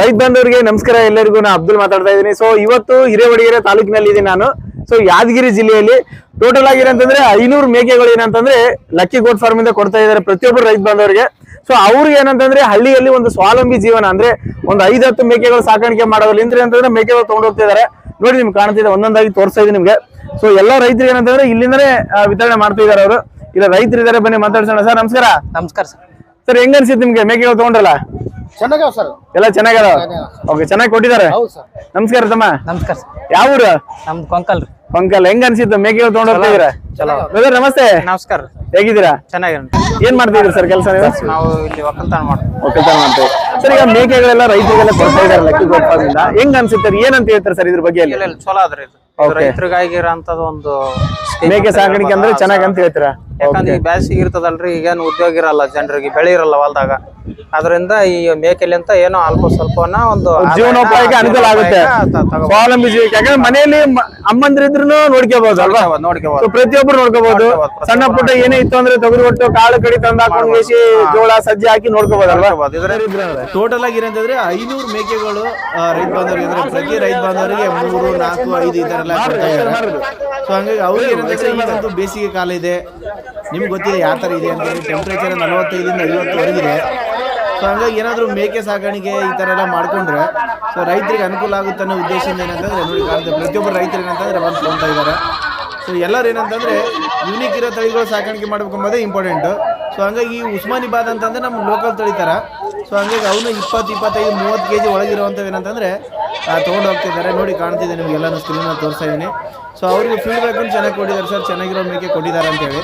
ರೈತ ಬಂದವರಿಗೆ ನಮಸ್ಕಾರ. ಎಲ್ಲರಿಗೂ ನಾನು ಅಬ್ದುಲ್ ಮಾತಾಡ್ತಾ ಇದ್ದೀನಿ. ಸೊ ಇವತ್ತು ಹಿರೇವಡಿಗೆರೆ ತಾಲೂಕಿನಲ್ಲಿ ಇದ್ದೀನಿ ನಾನು. ಸೊ ಯಾದಗಿರಿ ಜಿಲ್ಲೆಯಲ್ಲಿ ಟೋಟಲ್ ಆಗಿ ಏನಂತಂದ್ರೆ ಐನೂರು ಮೇಕೆಗಳು ಏನಂತಂದ್ರೆ ಲಕ್ಕಿ ಗೋಟ್ ಫಾರ್ಮ್ ಇಂದ ಕೊಡ್ತಾ ಇದ್ದಾರೆ ಪ್ರತಿಯೊಬ್ಬರು ರೈತ ಬಂದವರಿಗೆ. ಸೊ ಅವ್ರಿಗೆ ಏನಂತಂದ್ರೆ ಹಳ್ಳಿಯಲ್ಲಿ ಒಂದು ಸ್ವಾವಲಂಬಿ ಜೀವನ ಅಂದ್ರೆ ಒಂದು ಐದು ಹತ್ತು ಮೇಕೆಗಳು ಸಾಕಾಣಿಕೆ ಮಾಡೋದ್ರಿಂದ ಅಂತಂದ್ರೆ ಮೇಕೆಗಳು ಹೋಗ್ತಾ ಇದ್ದಾರೆ. ನೋಡಿ ನಿಮ್ಗೆ ಕಾಣ್ತಿದೆ, ಒಂದೊಂದಾಗಿ ತೋರಿಸ್ತಾ ಇದ್ದೀನಿ ನಿಮ್ಗೆ. ಸೊ ಎಲ್ಲ ರೈತರು ಏನಂತಂದ್ರೆ ಇಲ್ಲಿಂದನೇ ವಿತರಣೆ ಮಾಡ್ತಾ ಇದ್ದಾರೆ ಅವರು. ಇಲ್ಲ ರೈತರು ಇದ್ದಾರೆ ಬನ್ನಿ ಮಾತಾಡ್ಸೋಣ. ಸರ್, ನಮಸ್ಕಾರ. ನಮಸ್ಕಾರ ಸರ್. ಸರ್ ಹೆಂಗ ಅನ್ಸಿತ್ತು ನಿಮ್ಗೆ? ಮೇಕೆಗಳು ತಗೊಂಡ್ರಲ್ಲ? ಚೆನ್ನಾಗವ ಸರ್ ಎಲ್ಲ ಚೆನ್ನಾಗದ? ಓಕೆ ಚೆನ್ನಾಗಿ ಕೊಟ್ಟಿದ್ದಾರೆ? ಹೌದು ಸರ್ ನಮಸ್ಕಾರ ತಮ್ಮ. ನಮಸ್ಕಾರ ಸರ್ ಯಾವ ಊರು? ನಮ್ದು ಕೊಂಕಲ್ ರೀ. ಪಂಕಲ್ ಹೆಂಗ ಅನ್ಸಿತ್ತು? ಮೇಕೆಗಳು ತಗೊಂಡ್ ಹೋಗ್ತಿದ್ದೀರಾ? ಬ್ರದರ್ ನಮಸ್ತೆ. ನಮಸ್ಕಾರ ಹೇಗಿದ್ದೀರಾ? ಚೆನ್ನಾಗಿ ಏನ್ ಮಾಡ್ತಿದ್ರಿ ಸರ್ ಕೆಲಸ ನೀವು? ನಾವು ಇಲ್ಲಿ ಒಕ್ಕಲ್ತನ ಮಾಡ್ತೀವಿ. ಒಕ್ಕಲ್ತನ ಮಾಡ್ತೀವಿ ಸರ್ ಈಗ ಮೇಕೆಗಳೆಲ್ಲ ರೈತರಿಗೆಲ್ಲ ಕೊಡ್ತಾ ಇದಾರೆ ಲಕ್ಕಿ ಗೋಪಾಲದಿಂದ ಹೆಂಗ್ ಅನ್ಸುತ್ತೆ? ಏನಂತ ಹೇಳ್ತಾರೆ ಸರ್ ಇದ್ರ ಬಗ್ಗೆ ಚಲೋ ಆದ್ರೆ ಇದು. ರೈತರಿಗಾಗಿರೋಂಥದ್ದು ಒಂದು scheme ಮೇಕೆ ಅಂತ ಸಾಕಾಣಿಕೆ ಅಂದ್ರೆ ಚೆನ್ನಾಗಿ ಚೆನ್ನಾಗ್ ಅಂತ ಹೇಳ್ತೀರಾ? ಯಾಕಂದ್ರೆ ಈ ಬ್ಯಾಸಿಗೆ ಇರ್ತದಲ್ರಿ ಈಗೇನು ಉದ್ಯೋಗ ಇರಲ್ಲ ಜನರಿಗೆ ಬೆಳೆ ಇರಲ್ಲ ಹೊಲದಾಗ. ಅದರಿಂದ ಈ ಮೇಕೆಲಿಂತ ಏನೋ ಅಲ್ಪ ಸ್ವಲ್ಪನ ಒಂದು ಜೀವನೋಪಾಯಕ್ಕೆ ಅನುಕೂಲ ಆಗುತ್ತೆ. ಸ್ವಾವಲಂಬಿ ಜೀವಿಕೆ ಯಾಕಂದ್ರೆ ಮನೆಯಲ್ಲಿ ಮ- ಅಮ್ಮಂದ್ರಿದ್ರು ನೋಡ್ಕೋಬಹುದು ಅಲ್ವಾ? ನೋಡ್ಕೋಬಹುದು ಪ್ರತಿಯೊಬ್ರು ನೋಡ್ಕೋಬಹುದು. ಸಣ್ಣ ಪುಟ್ಟ ಏನೇ ಇತ್ತು ಅಂದ್ರೆ ತೊಗರಿ ಒಟ್ಟು ಕಾಳು ಕಡಿ ತಂದು ಹಾಕೊಂಡು ಬೇಸಿ ಜೋಳ ಸಜ್ಜೆ ಹಾಕಿ ನೋಡ್ಕೋಬಹುದಲ್ವಾ ಟೋಟಲ್ ಆಗಿ ಏನಂತಂದ್ರೆ ಐನೂರು ಮೇಕೆಗಳು ಆ, ರೈತ ಬಾಂಧವರಿಗೆ ಅಂದ್ರೆ ಪ್ರತಿ ರೈತ ಬಾಂಧವರಿಗೆ ಮೂರು ನಾಲ್ಕು ಐದು ಈ ತರ ಸೊ ಹಂಗಾಗಿ ಅವ್ರಿಗೆ ಬೇಸಿಗೆ ಕಾಲ ಇದೆ. ನಿಮ್ಗೆ ಗೊತ್ತಿದೆ ಯಾವ ತರ ಇದೆ ಅಂತ ಟೆಂಪ್ರೇಚರ್ ನಲವತ್ತೈದರಿಂದ ಐವತ್ತುವರೆಗಿದೆ. ಸೊ ಹಂಗಾಗಿ ಏನಾದರೂ ಮೇಕೆ ಸಾಕಾಣಿಕೆ ಈ ತರ ಎಲ್ಲ ಮಾಡ್ಕೊಂಡ್ರೆ ಸೊ ರೈತರಿಗೆ ಅನುಕೂಲ ಆಗುತ್ತೆ ಅನ್ನೋ ಉದ್ದೇಶದಿಂದ ಏನಂತಂದ್ರೆ ನೋಡಿ ಕಾಣುತ್ತೆ ಪ್ರತಿಯೊಬ್ಬರು ರೈತರು ಏನಂತಂದ್ರೆ ಬಂದು ತೊಗೊಳ್ತಾ ಇದ್ದಾರೆ. ಸೊ ಎಲ್ಲರೂ ಏನಂತಂದ್ರೆ ಯೂನಿಕ್ ಇರೋ ತಳಿಗಳು ಸಾಕಾಣಿಕೆ ಮಾಡ್ಬೇಕು ಇಂಪಾರ್ಟೆಂಟು ಇಂಪಾರ್ಟೆಂಟ್ ಸೊ ಹಂಗಾಗಿ ಈ ಉಸ್ಮಾನಿಬಾದ್ ಅಂತಂದ್ರೆ ನಮ್ಮ ಲೋಕಲ್ ತಳಿತಾರ. ಸೊ ಹಂಗಾಗಿ ಅವನು ಇಪ್ಪತ್ತು ಇಪ್ಪತ್ತೈದು ಮೂವತ್ತು ಕೆ ಜಿ ಒಳಗಿರುವಂಥವು ಏನಂತಂದ್ರೆ ತೊಗೊಂಡು ಹೋಗ್ತಿದ್ದಾರೆ. ನೋಡಿ, ಕಾಣ್ತಿದೆ ನಿಮಗೆಲ್ಲನೂ ಸ್ಕ್ರೀನ್ ತೋರಿಸ್ತಾ ಇದ್ದೀನಿ ಸೊ ಅವ್ರಿಗೆ ಫೀಡ್ಬ್ಯಾಕ್ ಚೆನ್ನಾಗಿ ಕೊಟ್ಟಿದ್ದಾರೆ ಸರ್ ಚೆನ್ನಾಗಿರೋ ಮೇಕೆ ಕೊಟ್ಟಿದ್ದಾರೆ ಅಂತೇಳಿ.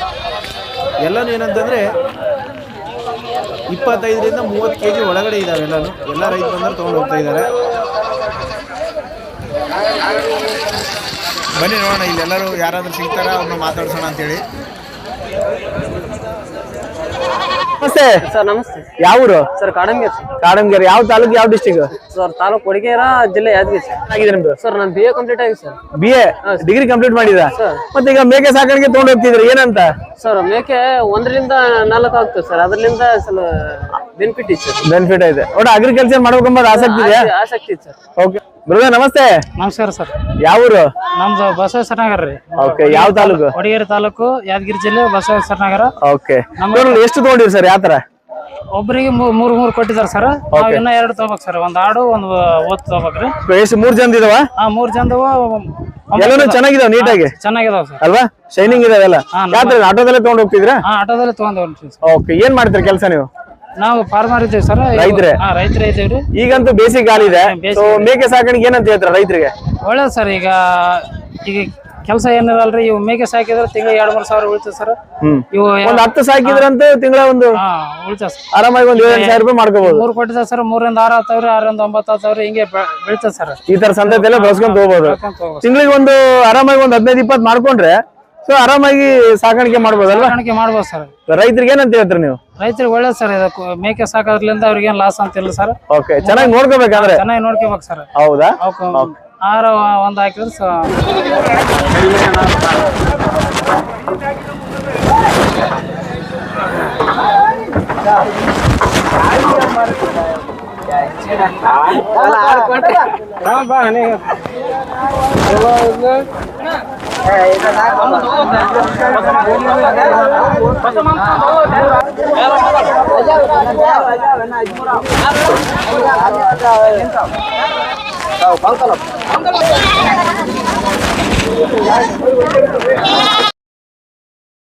ಎಲ್ಲನೂ ಏನಂತಂದ್ರೆ, ಇಪ್ಪತ್ತೈದರಿಂದ ಮೂವತ್ತು ಕೆ ಜಿ ಒಳಗಡೆ ಇದ್ದಾವೆ ಎಲ್ಲನೂ. ಎಲ್ಲ ರೈತ ಬಂದರು ತೊಗೊಂಡು ಹೋಗ್ತಾ ಇದ್ದಾರೆ. ಬನ್ನಿ ನೋಡೋಣ, ಇಲ್ಲೆಲ್ಲರೂ ಯಾರಾದರೂ ಸಿಗ್ತಾರ, ಅವ್ರನ್ನ ಮಾತಾಡ್ಸೋಣ ಅಂತೇಳಿ. ನಮಸ್ತೆ. ಸರ್ ನಮಸ್ತೆ. ಯಾವ ಊರು? Sir ಕಾಡಂಗೇರ್ sir. ಕಾಡಂಗೇರಿ ಯಾವ ತಾಲೂಕು ಯಾವ ಡಿಸ್ಟಿಕ್ ಸರ್ ತಾಲೂಕು ಕೊಡಿಗೇರ ಜಿಲ್ಲೆ ಯಾದಗಿರಿ ಸರ್. ಆಗಿದೆ ನಿಮ್ದು? ಸರ್ ನಾನು ಬಿ ಎ ಕಂಪ್ಲೀಟ್ ಆಗಿದೆ sir. B A degree complete ಮಾಡಿದ ಸರ್. ಮತ್ತೆ ಈಗ ಮೇಕೆ ಸಾಕಾಣಿಕೆ ತಗೊಂಡು ಹೋಗ್ತಿದ್ರಿ ಏನಂತ? ಸರ್ ಮೇಕೆ ಒಂದರಿಂದ ನಾಲ್ಕು ಆಗ್ತದೆ ಸರ್. ಅದರಿಂದ ಸ್ವಲ್ಪ ಬೆನಿಫಿಟ್ ಇತ್ತು ಸರ್. ಬೆನಿಫಿಟ್ ಐತೆ ಒಟ್ಟು ಅಗ್ರಿಕಲ್ಚರ್ ಮಾಡ್ಬೇಕಂಬ ಆಸಕ್ತಿ ಇದೆ? ಆಸಕ್ತಿ- ಸರ್. ಓಕೆ ಬ್ರದರ್ ನಮಸ್ತೆ. ನಮಸ್ಕಾರ ಸರ್. ಯಾವ ಊರು ನಮ್ದು ಬಸವೇಶ್ವರ ನಗರ ರೀ. ಓಕೆ ಯಾವ ತಾಲೂಕು? ಕೊಡಗೇರಿ ತಾಲೂಕು ಯಾದಗಿರಿ ಜಿಲ್ಲೆ ಬಸವೇಶ್ವರ ನಗರ ಓಕೆ ಎಷ್ಟು ತಗೊಂಡಿರಿ ಸರ್ ಯಾವ ತರ ಒಬ್ಬರಿಗೆ ಮೂರ್ ಮೂರ್ ಕೊಟ್ಟಿದ್ದಾರೆ ಸರ್. ನಾವ್ ಇನ್ನ ಎರಡು ತಗೋಬೇಕು ಸರ್. ಒಂದ್ ಆಡು ಒಂದ್ ಓದ್ ತಗೋಬೇಕ್ರಿ ಎಷ್ಟು ಮೂರ್ ಜನ ಇದಾವ? ಆ ಮೂರ್ ಜನದವ ಎಲ್ಲಾನು ಚೆನ್ನಾಗಿದಾವ ನೀಟಾಗಿ? ಚೆನ್ನಾಗಿದಾವ ಸರ್. ಅಲ್ವಾ? ಶೈನಿಂಗ್ ಇದಾವೆಲ್ಲ ಆಟೋದಲ್ಲೇ ತಗೊಂಡ್ ಹೋಗ್ತಿದ್ರಾ ಹಾ ಆಟೋದಲ್ಲಿ ತಗೊಂಡ್ ಓಕೆ ಏನ್ ಮಾಡ್ತೀರಿ ಕೆಲಸ ನೀವು? ನಾವು ಫಾರ್ಮರ್ ಇದ್ದೇವೆ ಸರ್. ರೈತರ. ಹಾ ರೈತರೇ ಇದ್ದೀವ್ರಿ ಈಗಂತೂ ಬೇಸಿಗೆ ಗಾಳಿ ಇದೆ. ಮೇಕೆ ಸಾಕಾಣಿಕೆ ಏನಂತ ಹೇಳ್ತಾರೆ ರೈತರಿಗೆ? ಒಳ್ಳೇದು ಸರ್ ಈಗ ಈಗ ಕೆಲಸ ಏನಿರಲ್ರಿ ಇವು ಮೇಕೆ ಸಾಕಿದ್ರೆ ತಿಂಗಳಿಗೆ ಎರಡ್ ಮೂರ್ ಸಾವಿರ ಉಳಿತದೆ ಸರ್. ಹ್ಮ್. ಇವು ಒಂದ್ ಹತ್ತು ಸಾಕಿದ್ರಂತ ತಿಂಗಳ ಒಂದು ಹಾ ಉಳಿತದೆ ಸರ್. ಆರಾಮಾಗಿ ಒಂದ್ ಏಳು ಸಾವಿರ ರೂಪಾಯಿ ಮಾಡ್ಕೋಬಹುದು ಮೂರ್ ಕೊಟ್ಟಿದೆ ಸರ್ ಮೂರಿಂದ ಆರು ಹತ್ತವ್ರಿ ಆರಿಂದ ಒಂಬತ್ತು ಹತ್ತವ್ರಿ ಹಿಂಗೆ ಬೆ- ಬೀಳ್ತದೆ ಸರ್. ಈ ತರ ಸಂತತಿ ಎಲ್ಲ ಬಳಸ್ಕೊಂಡ್ ಹೋಗ್ಬೋದು. ತಿಂಗಳಿಗೆ ಒಂದು ಆರಾಮಾಗಿ ಒಂದ್ ಹದಿನೈದು ಇಪ್ಪತ್ತು ಮಾಡ್ಕೊಂಡ್ರೆ ಸೊ ಆರಾಮಾಗಿ ಸಾಕಾಣಿಕೆ ಮಾಡ್ಬೋದಲ್ವಾ? ಮಾಡ್ಬೋದು ಸರ್. ರೈತರಿಗೆ ಏನಂತ ಹೇಳ್ತೀರಿ ನೀವು? ರೈತರಿಗೆ ಒಳ್ಳೇದು ಸರ್ ಇದಕ್ಕೆ ಮೇಕೆ ಸಾಕೋದ್ರಿಂದ ಅವ್ರಿಗೆ ಏನ್ ಲಾಸ್ ಅಂತ ಇಲ್ಲ ಸರ್. ಓಕೆ ಚೆನ್ನಾಗಿ ನೋಡ್ಕೋಬೇಕಾದ್ರೆ? ಚೆನ್ನಾಗಿ ನೋಡ್ಕೋಬೇಕು ಸರ್. ಹೌದಾ? ಆರ ಆಹಾರ ಒಂದು ಹಾಕಿದ್ರೆ ಸ বাংতালাম